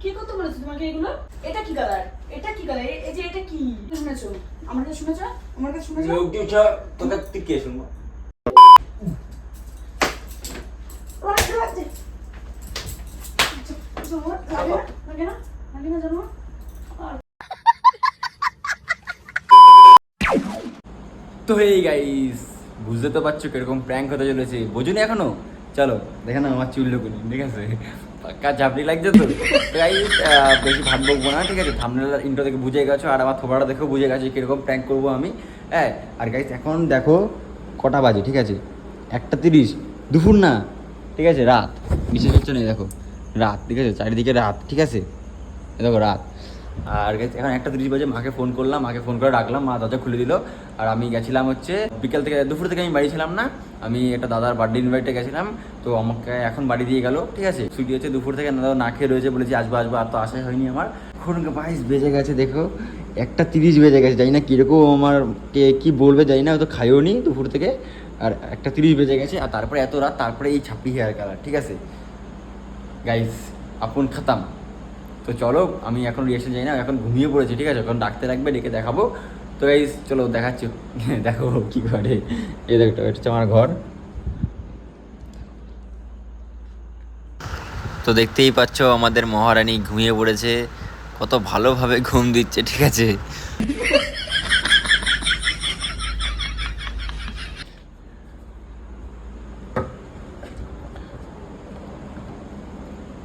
কি করতে বলেছে তোমাকে এগুলো? এটা কি কালার এটা কি কালার এই যে এটা কি? শুনেছো? আমার কাছে শুনেছো? আমার কাছে শুনেছো? লোক দিয়ে উঠা তোকে তুই কে শুনব? তো এই গাইস বুঝতে তো পারছ কীরকম প্র্যাঙ্ক হতে চলেছে। বোঝুনি এখনও? চলো দেখে না আমার চুল লুকুনি ঠিক আছে? পাক্কা চাপড়ি লাগছে তো? গাইস বেশি ভাত বকবো না ঠিক আছে? থামনেল ইন্টো থেকে বুঝে গেছো আর আমার থোবাটা দেখেও বুঝে গেছো কীরকম প্র্যাঙ্ক করব আমি। হ্যাঁ আর গাইস এখন দেখো কটা বাজে ঠিক আছে? একটা তিরিশ দুপুর না ঠিক আছে? রাত বিশেষ হচ্ছে না দেখো রাত ঠিক আছে? চারিদিকে রাত ঠিক আছে? দেখো রাত। আর guys, এখন একটা তিরিশ বাজে মাকে ফোন করলাম মাকে ফোন করে ডাকলাম মা দরজা খুলে দিল। আর আমি গেছিলাম হচ্ছে বিকেল থেকে দুপুর থেকে আমি বাড়ি ছিলাম না। আমি একটা দাদার বার্থডে ইনভাইটে গেছিলাম, তো আমাকে এখন বাড়ি দিয়ে গেল, ঠিক আছে? ছুটি হচ্ছে দুপুর থেকে না না খেয়ে রয়েছে বলেছি, আসব আসব, আর তো আশাই হয়নি আমার। এখন বাইশ বেজে গেছে, দেখো, একটা তিরিশ বেজে গেছে, জানি না কীরকম আমার, কে কী বলবে জানি না, হয়তো খাইও নি দুপুর থেকে, আর একটা তিরিশ বেজে গেছে, আর তারপরে এত রাত, তারপরে এই ছাপ্পি হেয়ার কালার ঠিক আছে? গাইস আপন খাতাম। তো চলো, আমি এখন রিয়েকশন যাই না, এখন ঘুমিয়ে পড়েছি, ঠিক আছে? এখন ডাকতে লাগবে, ডেকে দেখাবো। তো গাইস চলো দেখাচ্ছি। দেখো কি করে। এই দেখো, এটা হচ্ছে আমার ঘর। তো দেখতেই পাচ্ছ, আমাদের মহারানী ঘুমিয়ে পড়েছে। কত ভালোভাবে ঘুম দিচ্ছে, ঠিক আছে?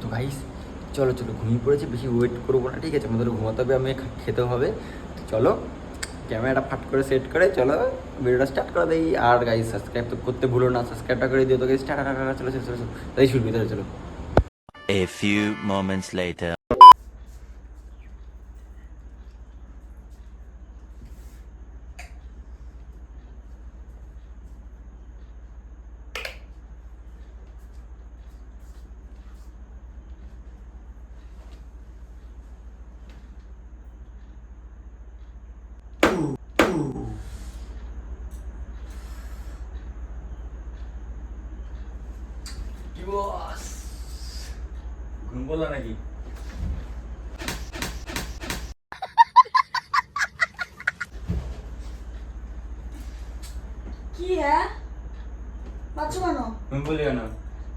তো গাইস চলো চলো, ঘুমিয়ে পড়েছি, বেশি ওয়েট করব না, ঠিক আছে? আমাদের ঘুমাতে হবে, আমি খেতে হবে। চলো ক্যামেরাটা ফাট করে সেট করে চলো, ভিডিওটা স্টার্ট করে দিই। আর গাই সাবস্ক্রাইব তো করতে ভুলো না সাবস্ক্রাইবটা করে দিও তো গাইস স্টার্ট চলো চলো চলো তাই শুরু তাহলে চলো। A few moments later. কি বস ঘুম বলল নাকি? কি হ্যাঁ? বাচ্চা কেন? ঘুম বললি কেন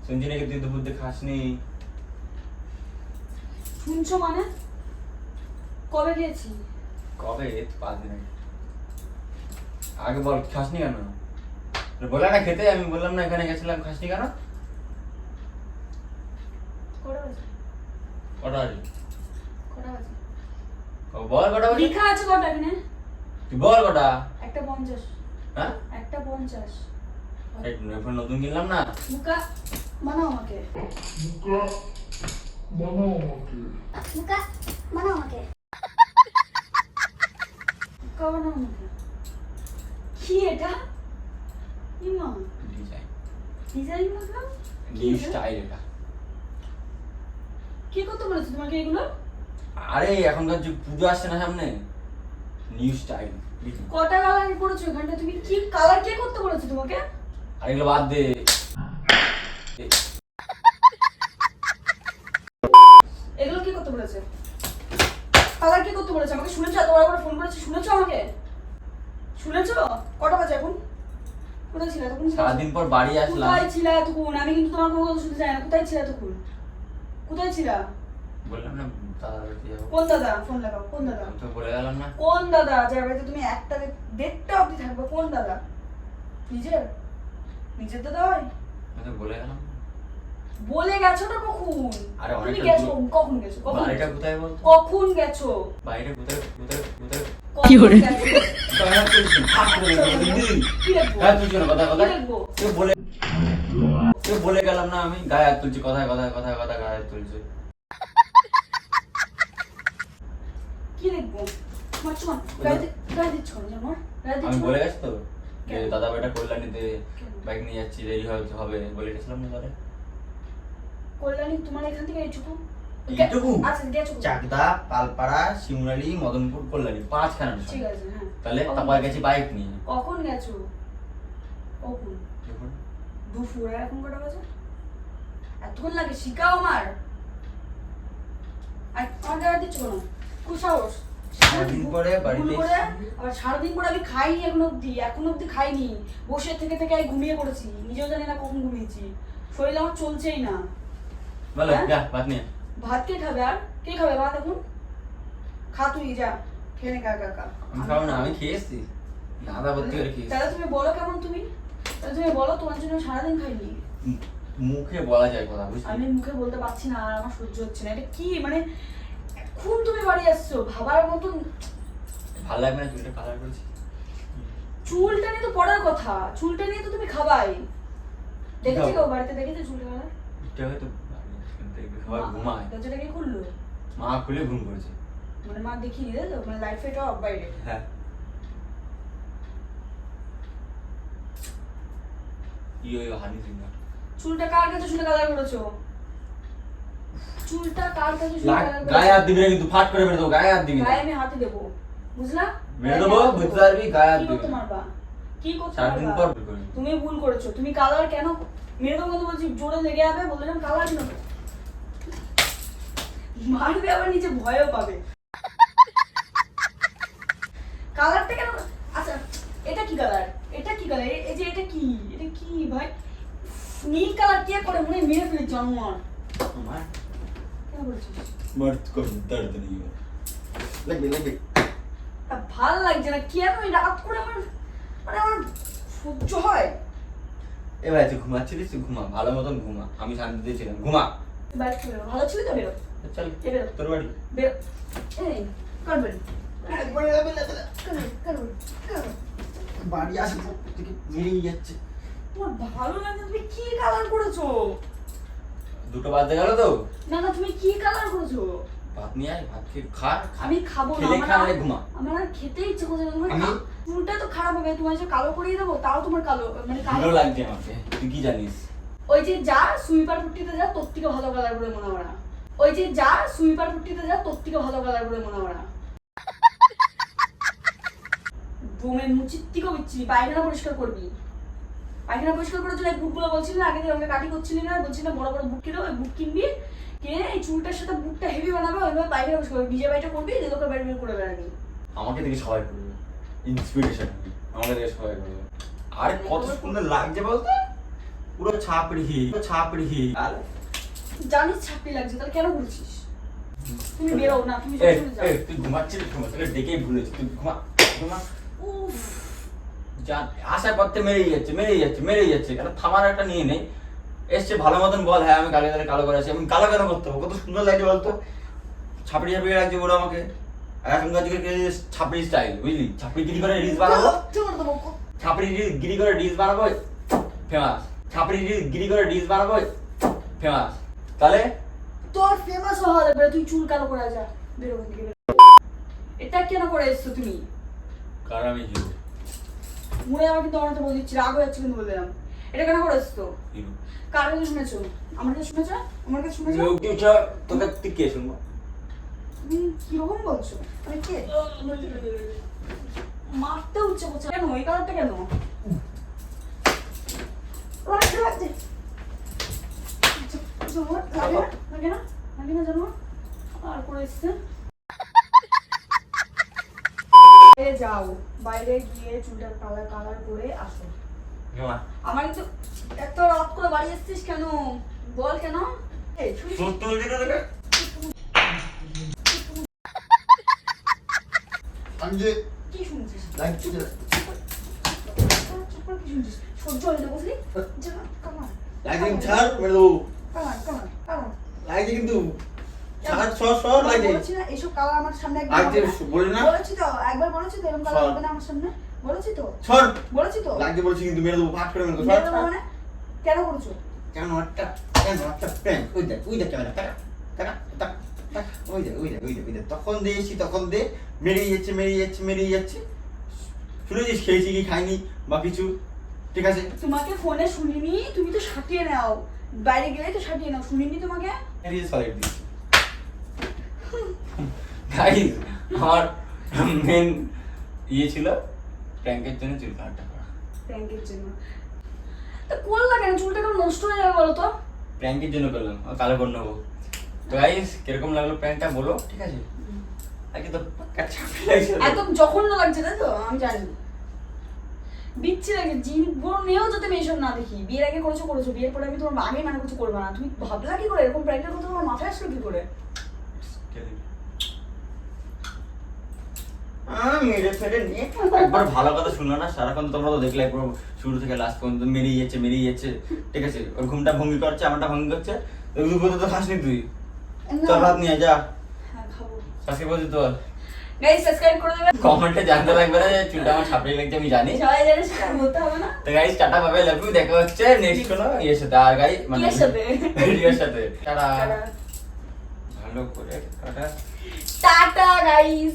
শুনছি নাকি তুই দুপুর দিয়ে খাসনি? শুনছো মানে? কবে গিয়েছি কবে? তো পাঁচ দিন আগে। আগে বল খাসনি কেন? বলে না খেতে আমি বললাম না এখানে গেছিলাম খাসনি কেন কটা বাজে কটা বাজে? কটা বাজে? বল কটা বাজে? লেখা আছে কটা এখানে? তুই বল কটা? একটা পঞ্চাশ। হ্যাঁ? একটা পঞ্চাশ। এই এখন নতুন কিনলাম না? মুকা বানাও আমাকে। মুখা বানাও আমাকে। মুকা বানাও আমাকে। কি এটা? ইমা। ডিজাইন। ডিজাইন মুকা নিউ স্টাইল এটা। কি করতে বলেছে তোমাকে এগুলো? আরে এখনকার যে পুজো আসছে না সামনে। নিউ স্টাইল কটা কালার করেছ এখানটা? তুমি কি কালার কে করতে বলেছে তোমাকে? আর এগুলো বাদ দে। এগুলো কি করতে বলেছে? কালার কি করতে বলেছে? আমাকে শুনেছো? এত বড় ফোন করেছে? শুনেছো আমাকে? শুনেছো? কটা বাজে এখন? কোথায় ছিল তখন? সারাদিন পর বাড়ি আসলাম। কোথায় ছিল এতক্ষণ? আমি কিন্তু তোমার কোনো কথা শুনতে চাই না। কোথায় ছিল এতক্ষণ? কোথায় ছিল? বললাম না দাদা বাড়িতে যাব। কোন দাদা? ফোন লাগাও কোন দাদা? তো বলে গেলাম না। কোন দাদা? যার বাড়িতে তুমি একটা দেড়টা অবধি থাকবে কোন দাদা? নিজের? নিজের দাদা হয়? আমি বলে গেলাম বলে গেছো না কখন? আরে তুমি গেছো কখন গেছো? কখন বাড়িটা কোথায় কখন গেছো? কোথায় কোথায় কোথায়। কি হ্যাঁ কথা কথা। বলে তুই বলে গেলাম না আমি গায়ে হাত তুলছি কথায় কথায় কথায় কথায় গায়ে হাত তুলছি। কি দেখব? আমি বলে গেছি তো যে দাদা বেটা কল্যাণীতে বাইক নিয়ে যাচ্ছি দেরি হয়তো হবে বলে গেছিলাম না তাহলে। কল্যাণী তোমার এখান থেকে এইটুকু এইটুকু? আচ্ছা চাকদা পালপাড়া শিমুরালি মদনপুর কল্যাণী পাঁচখানা ঠিক আছে হ্যাঁ। তাহলে তারপর গেছি বাইক নিয়ে। কখন গেছো? কখন। দুপুর এখন কটা বাজে? এতক্ষণ লাগে শিখাও আমার। আমার গায়ে দিচ্ছ কেন? খুব সাহস। সারাদিন পরে বাড়িতে ভুল করে এসেছি। আবার সারাদিন পরে আমি খাইনি এখন অব্দি এখন অব্দি খাইনি। বসে থেকে থেকে আমি ঘুমিয়ে পড়েছি নিজেও জানি না কখন ঘুমিয়েছি। শরীর আমার চলছেই না। হ্যাঁ? ভাত কে খাবে আর? কে খাবে ভাত এখন? খা তুই যা খেয়ে নে কাকা কাকা আমি খাব না আমি খেয়ে দাদা ভর্তি করে খেয়েছি তাহলে তুমি বলো কেমন তুমি? তুমি বলো তোমার জন্য সারাদিন খাইনি। মুখে বলা যায় কথা বুঝলি? আমি মুখে বলতে পারছি না আর আমার সহ্য হচ্ছে না। এটা কি মানে এখন তুমি বাড়ি আসছো ভাবার মতন ভালো লাগবে না চুলটা কালার করেছি। চুলটা নিয়ে তো পড়ার কথা চুলটা নিয়ে তো তুমি খাবাই। দেখেছি কেউ বাড়িতে দেখেছে চুলটা কালার এটা হয়তো সবাই ঘুমায়। দরজাটা কে খুললো? মা খুলে ঘুম করেছে। মানে মা দিলে তো? মানে লাইট ফাইট অফ বাইরে। হ্যাঁ। ইয়ো ইয়ো হানি সিংহ চুলটা কার কাছে চুলে কালার করেছ? চুলটা কার কাছে চুলে কালার গায়ে হাত দিবি না কিন্তু ফাট করে মেরে দেবো গায়ে হাত দিবি না। গায়ে আমি হাতে দেবো। বুঝলা? মেরে দেবো বুঝতে পারবি গায়ে হাত দিবি না। মারবা? কি করতে সারাদিন মারবা? পর তুমি ভুল করেছ। তুমি কালার কেন মেরে দেবো কিন্তু বলছি জোরে লেগে যাবে বললাম কালার কেন মারবে আবার নিচে ভয়ও পাবে। কালারটা কেন আচ্ছা এটা কি কালার? এটা কি কালার? এই যে এটা কি? ভাই? নীল কালার কে করে মনে মেরে আমার। কেন বলছিস? মর্দ কর দর্দ নেই লাগবে লাগবে। ভালো লাগছে না। কেন এই রাত করে আমার মানে আমার সহ্য হয়? এ ভাই তুই ঘুমাচ্ছিলিস তুই ঘুমা। ভালো মতন ঘুমা। আমি শান্তিতে ছিলাম। ঘুমা। চলে ভালো ছিল তো? বেরো। চল বেরো। তোর বাড়ি। বেরো। এই করবেন করবেন বাড়ি আসে থেকে বেরিয়ে যাচ্ছে। তোমার ভালো লাগে তুমি কি কালার করেছ? দুটো বাজতে গেল তো। না না তুমি কি কালার করেছ? ভাত নিয়ে আয় ভাত খেয়ে খা আমি খাব না খেলে খা নাহলে ঘুমা। আমার আর খেতে ইচ্ছে করছে না তোমার চুলটা তো খারাপ হবে তোমার যে কালো করিয়ে দেবো তাও তোমার কালো মানে কালো লাগছে আমাকে তুই কি জানিস? ওই যে যা সুইপার পুট্টিতে যা তোর থেকে ভালো কালার করে মনে হয় ওই যে যা সুইপার পুট্টিতে যা তোর থেকে ভালো কালার করে মনে হয় না রুমের মুচির থেকেও বিচ্ছিরি পায়খানা পরিষ্কার করবি। পায়খানা পরিষ্কার করার জন্য বুকগুলো বলছিলি না আগে থেকে আমাকে কাটি করছিলি না বলছিলি না বড় বড় বুক কিনো ওই বুক কিনবি কিনে এই চুলটার সাথে বুকটা হেভি বানাবে ওইভাবে পায়খানা পরিষ্কার করবি। নিজে বাড়িটা করবি যে লোকের বাড়ি বের করে বেড়াবি। আমাকে দেখে সবাই করবে ইন্সপিরেশন আমাকে দেখে সবাই করবে আর কত সুন্দর লাগছে বলতো? পুরো ছাপড়ি পুরো ছাপড়ি আর জানিস ছাপড়ি লাগছে তাহলে কেন বলছিস তুমি বেরো না তুমি তুই ঘুমাচ্ছিস? ঘুমা তোকে ডেকেই ভুলেছি তুই ঘুমা ঘুমা। উফ। আসার পর থেকে মেরেই যাচ্ছে মেরেই যাচ্ছে মেরেই যাচ্ছে। একটা থামার একটা নিয়ে নেই। এসছে ভালো মতন বল হ্যাঁ আমি কালো কালো করে আছি আমি কালো কেন করতে হবে? কত সুন্দর লাগছে বলতো? ছাপড়ি ছাপড়ি লাগছে ওরা আমাকে। এখনকার যুগের ছাপড়ি স্টাইল বুঝলি? ছাপড়ি গিরি করে রিলস বানাবো। ছাপড়ি গিরি করে রিলস বানাবো। ফেমাস ছাপড়ি গিরি করে রিলস বানাবো। ফেমাস তাহলে? তোর ফেমাস হওয়া যাবে তুই চুল কালো করে যা। এটা কেন করে এসছো তুমি? কারণ আমি মনে আমার কিন্তু আমার তো বলে দিচ্ছি রাগ হয়ে যাচ্ছে কিন্তু বলে দিলাম। এটা কেন করে এসছো হিরো কার কাছে শুনেছো? আমার কাছে শুনেছো? আমার কাছে শুনেছো? তোকে তুই কে শুনব? তুমি কীরকম বলছো? আমি কে? মারতে উঠছে বলছে। কেন? এই কালারটা কেন? লাগছে লাগছে লাগে না? লাগে না? লাগে না জানো আর করে এসছে? বাইরে যাও বাইরে গিয়ে চুলটা কালার কালার করে আসো। আমার কিন্তু এত রাত করে বাড়ি এসছিস কেন? বল কেন? আমি যে কি শুনছিস? লাগছে যে চুপ করে কি শুনছিস? সহ্য হয় না বুঝলি? যা কামান লাগছে ছাড় মেরে দেবো। কামান কামান কামান লাগছে কিন্তু ছাড় সর সর লাগছে বলেছি না এইসব কালার আমার সামনে একবার লাগছে হবে না? বলি না? বলেছি তো একবার বলেছি তো এরকম কালার হবে না আমার সামনে। বলেছি তো। সর বলেছি তো। লাগছে বলছি কিন্তু মেরে দেবো ফাট করে মেরে দেবো। মেরে সর দেবো মানে? কেন করেছ? কেন একটা কেন একটা প্রেম ওই দেখ ওই দেখ ক্যামেরা টাকা টাকা টাকা টাকা ওই দেখ ওই দেখ ওই দেখ ওই দেখ। তখন দিয়েছি তখন দে যাচ্ছে মেরেই যাচ্ছে যাচ্ছে। শুনেছিস খেয়েছি কি খাইনি বা কিছু? ঠিক আছে? তোমাকে ফোনে শুনিনি তুমি তো সাটিয়ে নাও। বাইরে গেলে তো সাটিয়ে নাও। শুনিনি তোমাকে? মেরিয়ে সলিড দিচ্ছি গাইস আমার মেন ইয়ে ছিল প্র্যাঙ্কের জন্য চুল কাটটা করা প্র্যাঙ্কের জন্য। তা কেন চুলটা কেন নষ্ট হয়ে যাবে বলো তো? প্র্যাঙ্কের জন্য করলাম। কালো করে নেব তো গাইস কীরকম লাগল প্র্যাঙ্কটা বলো ঠিক আছে? আগে তো। একদম জঘন্য লাগছে তাই তো? আমি জানি। বিচ্ছি লাগে জীবনেও যাতে আমি এসব না দেখি। বিয়ের আগে করেছ করেছ। বিয়ের পরে আমি তোমার আগে মানে কিছু করব না। তুমি ভাবলা কি করে? এরকম প্র্যাঙ্কের কথা তোমার মাথায় আসলো কি করে? একবার ভালো কথা শুনলো না সারাক্ষণ তোমরা তো দেখলে একবার শুরু থেকে লাস্ট পর্যন্ত মেরিয়ে যাচ্ছে মেরিয়ে যাচ্ছে। ঠিক আছে ওর ঘুমটা ভঙ্গি করছে আমারটা ভঙ্গি করছে। তো দুপুরে তো খাসনি তুই? চল ভাত নিয়ে যা। বলছি তো? গাইস সাবস্ক্রাইব করে দেবে। কমেন্টে জানতে লাগবে না যে চুলটা আমার ছাপড়ি লাগছে আমি জানি। সবাই জানে সেটা বলতে হবে না। তো গাইস টাটা পাবে লাভ ইউ দেখা হচ্ছে নেক্সট কোনো ইয়ের সাথে। আর গাই মানে সাথে? ভিডিওর সাথে। টাটা। টাটা। ভালো করে টাটা টাটা গাইস